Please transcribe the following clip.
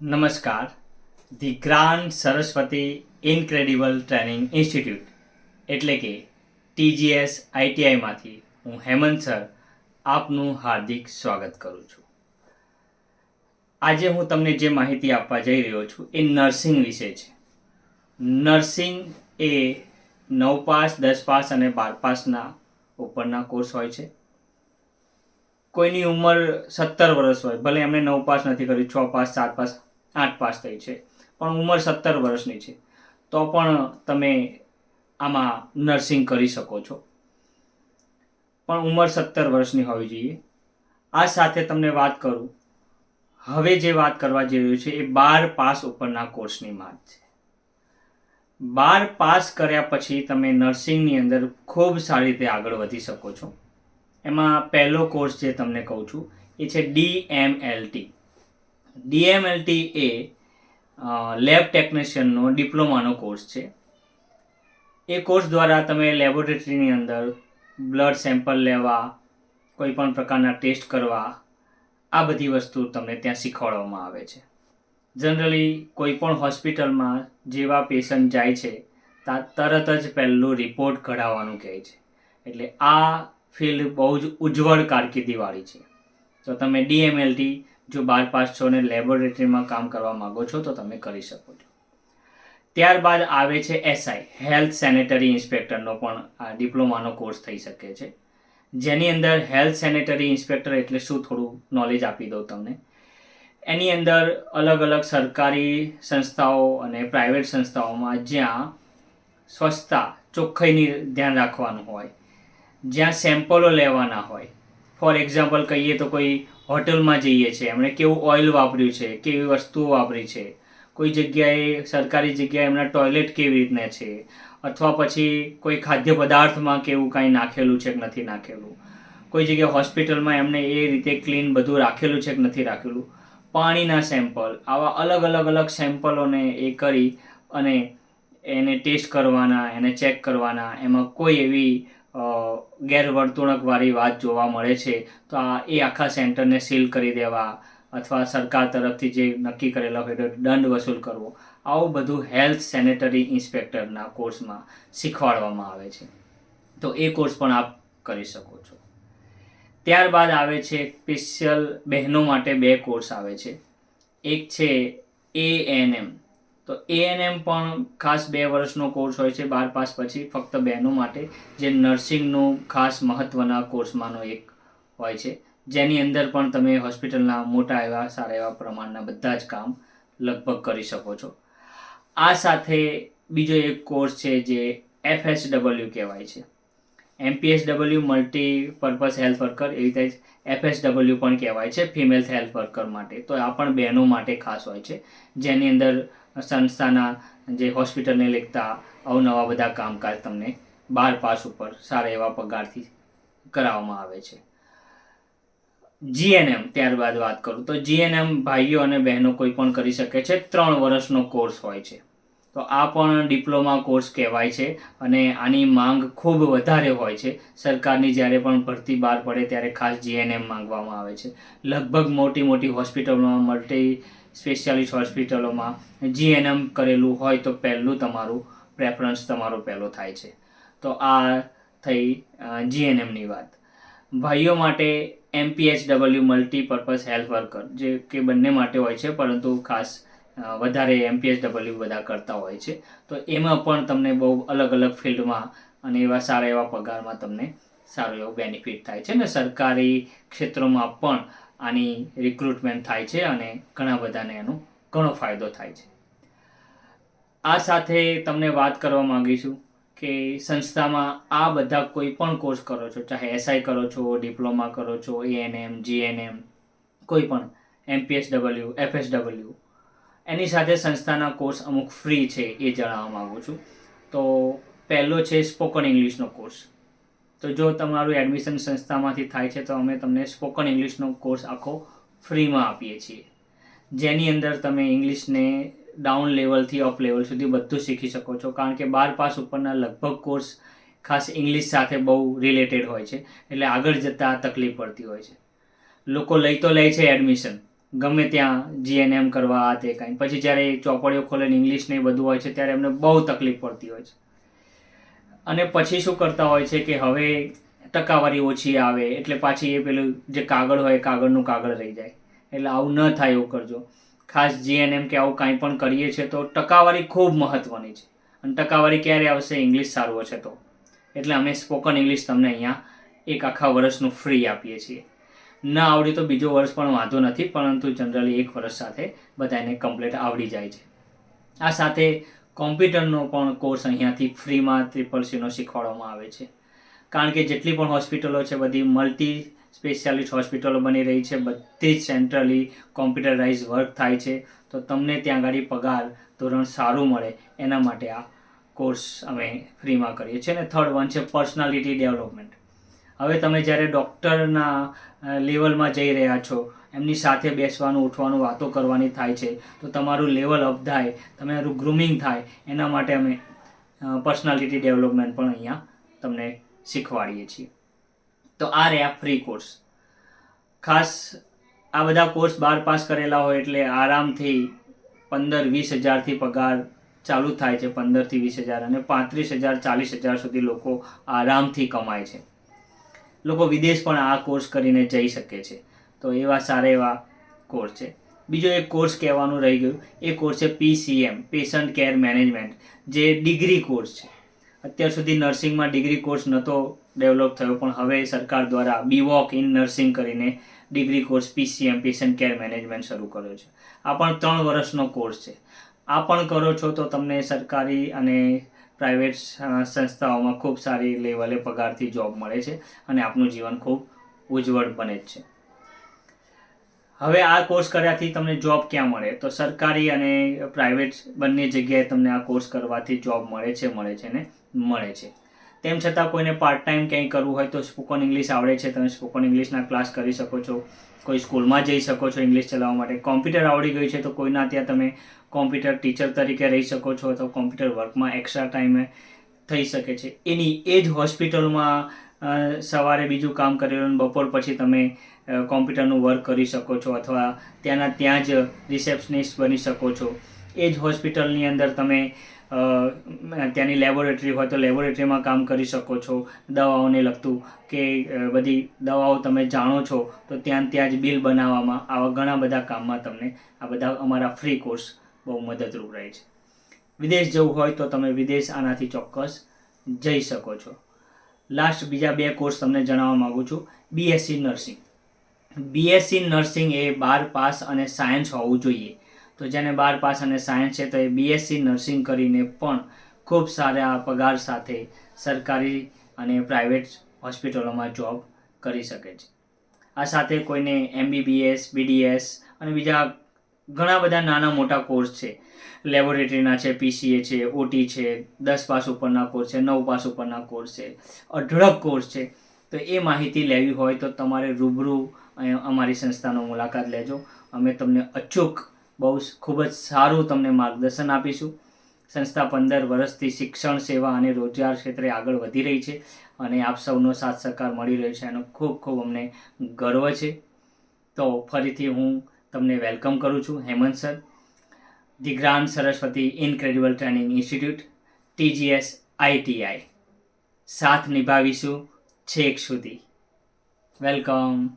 નમસ્કાર. The grand Saraswati incredible training institute, એટલે કે ટીજીએસ આઈટીઆઈમાંથી હું હેમંત સર આપનું હાર્દિક સ્વાગત કરું છું. આજે હું તમને જે માહિતી આપવા જઈ રહ્યો છું એ નર્સિંગ વિશે છે. નર્સિંગ એ નવ પાસ દસ પાસ અને બાર પાસના ઉપરના કોર્સ હોય છે. કોઈની ઉંમર સત્તર વર્ષ હોય, ભલે એમણે નવ પાસ નથી કર્યું, છ પાસ, સાત પાસ આઠ પાસ થઈ છે. પણ ઉંમર સત્તર વર્ષની છે. તો પણ તમે આમાં નર્સિંગ કરી શકો છો. પણ ઉંમર સત્તર વર્ષની હોવી જોઈએ. આ સાથે તમને વાત કરું. હવે જે વાત કરવા જઈ રહ્યું છે એ બાર પાસ ઉપરના કોર્સની વાત છે. બાર પાસ કર્યા પછી તમે નર્સિંગની અંદર ખૂબ સારી રીતે આગળ વધી શકો છો. એમાં પહેલો કોર્સ જે તમને કહું છું એ છે ડીએમએલટી ડીએમએલટી એ લેબ ટેકનિશિયનનો ડિપ્લોમાનો કોર્સ છે. એ કોર્સ દ્વારા તમે લેબોરેટરીની અંદર બ્લડ સેમ્પલ લેવા, કોઈ પણ પ્રકારના ટેસ્ટ કરવા, આ બધી વસ્તુ તમને ત્યાં શીખવાડવામાં આવે છે. જનરલી કોઈ પણ હોસ્પિટલમાં જેવા પેશન્ટ જાય છે ત્યાં તરત જ પહેલું રિપોર્ટ કઢાવવાનું કહે છે. એટલે આ ફિલ્ડ બહુ જ ઉજ્જવળ કારકિર્દીવાળી છે. તો તમે ડીએમએલટી જો બાર પાસ છો અને લેબોરેટરીમાં કામ કરવા માગો છો, તો તમે કરી શકો છો. ત્યારબાદ આવે છે એસઆઈ હેલ્થ સેનેટરી ઇન્સ્પેક્ટરનો પણ આ ડિપ્લોમાનો કોર્સ થઈ શકે છે. જેની અંદર હેલ્થ સેનેટરી ઇન્સ્પેક્ટર એટલે શું થોડું નોલેજ આપી દઉં તમને. એની અંદર અલગ અલગ સરકારી સંસ્થાઓ અને પ્રાઇવેટ સંસ્થાઓમાં જ્યાં સ્વચ્છતા ચોખ્ખાઈની ધ્યાન રાખવાનું હોય, જ્યાં સેમ્પલો લેવાના હોય ફોર એક્ઝામ્પલ કહીએ તો કોઈ હોટલમાં જઈએ છીએ. એમણે કેવું ઓઇલ વાપર્યું છે? કેવી વસ્તુઓ વાપરી છે? કોઈ જગ્યાએ, સરકારી જગ્યાએ એમના ટોયલેટ કેવી રીતના છે? અથવા પછી કોઈ ખાદ્ય પદાર્થમાં કેવું કાંઈ નાખેલું છે કે નથી નાખેલું? કોઈ જગ્યાએ હોસ્પિટલમાં એમને એ રીતે ક્લીન બધું રાખેલું છે કે નથી રાખેલું? પાણીના સેમ્પલ આવા અલગ અલગ અલગ સેમ્પલોને એ કરી અને એને ટેસ્ટ કરવાના, એને ચેક કરવાના. એમાં કોઈ એવી ગેરવર્તણૂકવાળી વાત જોવા મળે છે, તો આ એ આખા સેન્ટરને સીલ કરી દેવા અથવા સરકાર તરફથી જે નક્કી કરેલા હોય તો દંડ વસૂલ કરવો, આવું બધું હેલ્થ સેનેટરી ઇન્સ્પેક્ટરના કોર્સમાં શીખવાડવામાં આવે છે. તો એ કોર્સ પણ આપ કરી શકો છો. ત્યારબાદ આવે છે સ્પેશિયલ બહેનો માટે બે કોર્સ આવે છે. એક છે એએનએમ તો એએનએમ પણ ખાસ બે વર્ષનો કોર્સ હોય છે, બાર પાસ પછી ફક્ત બહેનો માટે, જે નર્સિંગનું ખાસ મહત્ત્વના કોર્સમાંનો એક હોય છે. જેની અંદર પણ તમે હોસ્પિટલના મોટા એવા, સારા એવા પ્રમાણના બધા જ કામ લગભગ કરી શકો છો. આ સાથે બીજો એક કોર્સ છે જે એફએસડબલ્યુ કહેવાય છે. MPSW multi purpose health worker એવી રીતે જ એફએસડબલ્યુ પણ કહેવાય છે ફિમેલ હેલ્થ વર્કર માટે. તો આ પણ બહેનો માટે ખાસ હોય છે. જેની અંદર સંસ્થાના જે હોસ્પિટલને લગતા અવનવા બધા કામકાજ તમને બાર પાસ ઉપર સારા એવા પગારથી કરાવવામાં આવે છે. જીએનએમ ત્યારબાદ વાત કરું તો જીએનએમ ભાઈઓ અને બહેનો કોઈ પણ કરી શકે છે. ત્રણ વર્ષનો કોર્સ હોય છે. તો આ પણ ડિપ્લોમા કોર્સ કહેવાય છે અને આની માંગ ખૂબ વધારે હોય છે. સરકારની જ્યારે પણ ભરતી બહાર પડે ત્યારે ખાસ જીએનએમ માંગવામાં આવે છે. લગભગ મોટી મોટી હોસ્પિટલોમાં મલ્ટી સ્પેશિયાલિસ્ટ હોસ્પિટલોમાં જીએનએમ કરેલું હોય તો પહેલું તમારું પ્રેફરન્સ તમારો પહેલો થાય છે. તો આ થઈ જીએનએમની વાત. ભાઈઓ માટે MPH W multipurpose health worker જે કે બંને માટે હોય છે, પરંતુ ખાસ વધારે એમપીએચ ડબલ્યુ બધા કરતા હોય છે. તો એમાં પણ તમને બહુ અલગ અલગ ફિલ્ડમાં અને એવા સારા એવા પગારમાં તમને સારો એવો બેનિફિટ થાય છે. ને સરકારી ક્ષેત્રોમાં પણ આની રિક્રુટમેન્ટ થાય છે અને ઘણા બધાને એનો ઘણો ફાયદો થાય છે. આ સાથે તમને વાત કરવા માંગીશું કે સંસ્થામાં આ બધા કોઈ પણ કોર્સ કરો છો, ચાહે એસઆઈ કરો છો ડિપ્લોમા કરો છો એએનએમ જીએનએમ કોઈ પણ એફએસ ડબલ્યુ એની સાથે સંસ્થાના કોર્સ અમુક ફ્રી છે એ જણાવવા માગું છું. તો પહેલો છે સ્પોકન ઇંગ્લિશનો કોર્સ તો જો તમારું એડમિશન સંસ્થામાંથી થાય છે, તો અમે તમને સ્પોકન ઇંગ્લિશનો કોર્સ આખો ફ્રીમાં આપીએ છીએ. જેની અંદર તમે ઇંગ્લિશને ડાઉન લેવલથી અપ લેવલ સુધી બધું શીખી શકો છો. કારણ કે બાર પાસ ઉપરના લગભગ કોર્સ ખાસ ઇંગ્લિશ સાથે બહુ રિલેટેડ હોય છે, એટલે આગળ જતાં તકલીફ પડતી હોય છે. લોકો લઈ તો લે છે એડમિશન ગમે ત્યાં જીએનએમ કરવા, આ તે કાંઈ. પછી જ્યારે ચોપડીઓ ખોલે ઇંગ્લિશ ને બધું હોય છે, ત્યારે એમને બહુ તકલીફ પડતી હોય છે. અને પછી શું કરતા હોય છે કે હવે ટકાવારી ઓછી આવે, એટલે પાછી એ પેલું જે કાગળ હોય કાગળનું કાગળ રહી જાય. એટલે આવું ન થાય એવું કરજો. ખાસ જીએનએમ કે આવું કાંઈ પણ કરીએ છીએ તો ટકાવારી ખૂબ મહત્ત્વની છે. અને ટકાવારી ક્યારે આવશે ઇંગ્લિશ સારું હશે તો. એટલે અમે સ્પોકન ઇંગ્લિશ તમને અહીંયા એક આખા વર્ષનું ફ્રી આપીએ છીએ. ના આવડે તો બીજો વર્ષ પણ વાંધો નથી, પરંતુ જનરલી એક વર્ષ સાથે બધાને કમ્પ્લીટ આવડી જાય છે. આ સાથે કોમ્પ્યુટરનો પણ કોર્સ અહીંયાથી ફ્રીમાં ત્રિપલ સીનો શીખવાડવામાં આવે છે. કારણ કે જેટલી પણ હોસ્પિટલો છે, બધી મલ્ટી સ્પેશિયાલિસ્ટ હોસ્પિટલો બની રહી છે, બધી જ સેન્ટ્રલી કોમ્પ્યુટરાઇઝ વર્ક થાય છે. તો તમને ત્યાં આગળ પગાર ધોરણ સારું મળે એના માટે આ કોર્સ અમે ફ્રીમાં કરીએ છીએ. અને થર્ડ વન છે, પર્સનાલિટી ડેવલપમેન્ટ. હવે તમે જ્યારે ડૉક્ટરના લેવલમાં જઈ રહ્યા છો, એમની સાથે બેસવાનું, ઉઠવાનું, વાતો કરવાની થાય છે, તો તમારું લેવલ અપ થાય, તમારું ગ્રુમિંગ થાય, એના માટે અમે પર્સનાલિટી ડેવલપમેન્ટ પણ અહીંયા તમને શીખવાડીએ છીએ. તો આ રહ્યા ફ્રી કોર્સ ખાસ આ બધા કોર્સ બાર પાસ કરેલા હોય એટલે આરામથી પંદર વીસ હજારથી પગાર ચાલુ થાય છે, પંદરથી વીસ હજાર અને પાંત્રીસ હજાર, ચાલીસ હજાર સુધી લોકો આરામથી કમાય છે. લોકો વિદેશ પણ આ કોર્સ કરીને જઈ શકે છે. તો એવા સારા એવા કોર્સ છે. બીજો એક કોર્સ કહેવાનું રહી ગયું. એ કોર્સ છે પીસીએમ પેશન્ટ કેર મેનેજમેન્ટ જે ડિગ્રી કોર્સ છે. અત્યાર સુધી નર્સિંગમાં ડિગ્રી કોર્સ નહોતો ડેવલપ થયો, પણ હવે સરકાર દ્વારા બીવોક ઇન નર્સિંગ કરીને degree course PCM patient care management શરૂ કર્યો છે. આ પણ ત્રણ વર્ષનો કોર્સ છે. આ પણ કરો છો તો તમને સરકારી અને પ્રાઇવેટ સંસ્થાઓમાં ખૂબ સારી લેવલે પગારથી જોબ મળે છે અને આપનું જીવન ખૂબ ઉજ્જવળ બને છે. હવે આ કોર્સ કર્યાથી તમને જોબ ક્યાં મળે? તો સરકારી અને પ્રાઇવેટ બંને જગ્યાએ તમને આ કોર્સ કરવાથી જોબ મળે છે મળે છે ને મળે છે. તેમ છતાં કોઈને પાર્ટ ટાઈમ ક્યાંય કરવું હોય તો સ્પોકન ઇંગ્લિશ આવડે છે. તમે સ્પોકન ઇંગ્લિશના ક્લાસ કરી શકો છો. કોઈ સ્કૂલમાં જઈ શકો છો ઇંગ્લિશ ચલાવવા માટે. કોમ્પ્યુટર આવડી ગયું છે તો કોઈના ત્યાં તમે કોમ્પ્યુટર ટીચર તરીકે રહી શકો છો તો કોમ્પ્યુટર વર્કમાં એક્સ્ટ્રા ટાઈમે થઈ શકે છે. એની એ જ હોસ્પિટલમાં સવારે બીજું કામ કરેલું બપોર પછી તમે કોમ્પ્યુટરનું વર્ક કરી શકો છો અથવા ત્યાંના ત્યાં જ રિસેપ્શનિસ્ટ બની શકો છો. એ જ હોસ્પિટલની અંદર તમે ત્યાંની લેબોરેટરી હોય તો લેબોરેટરીમાં કામ કરી શકો છો, દવાઓને લગતું કે બધી દવાઓ તમે જાણો છો, તો ત્યાં ત્યાં જ બિલ બનાવવામાં આવા ઘણા બધા કામમાં તમને આ બધા અમારા ફ્રી કોર્સ બહુ મદદરૂપ રહે છે. વિદેશ જવું હોય તો તમે વિદેશ આનાથી ચોક્કસ જઈ શકો છો. લાસ્ટ બીજા બે કોર્સ તમને જણાવવા માગું છું. બીએસસી નર્સિંગ બીએસસી નર્સિંગ એ બાર પાસ અને સાયન્સ હોવું જોઈએ. તો જેને બાર પાસ અને સાયન્સ છે, તો એ બીએસસી નર્સિંગ કરીને પણ ખૂબ સારા પગાર સાથે સરકારી અને પ્રાઇવેટ હોસ્પિટલોમાં જોબ કરી શકે છે. આ સાથે કોઈને એમબીબીએસ બીડીએસ અને બીજા ઘણા બધા નાના મોટા કોર્સ છે. લેબોરેટરીના છે પીસીએ છે ઓટી છે, દસ પાસ ઉપરના કોર્સ છે, નવ પાસ ઉપરના કોર્સ છે, અઢળક કોર્સ છે. તો એ માહિતી લેવી હોય તો તમારે રૂબરૂ અમારી સંસ્થાનો મુલાકાત લેજો. અમે તમને અચૂક બહુ ખૂબ જ સારું તમને માર્ગદર્શન આપીશું. સંસ્થા પંદર વર્ષથી શિક્ષણ, સેવા અને રોજગાર ક્ષેત્રે આગળ વધી રહી છે અને આપ સૌનો સાથ સહકાર મળી રહ્યો છે એનો ખૂબ ખૂબ અમને ગર્વ છે. તો ફરીથી હું તમને વેલકમ કરું છું, Hemant sir. The grand Saraswati incredible training institute TGS ITI સાથ નિભાવીશું છેક સુધી. વેલકમ.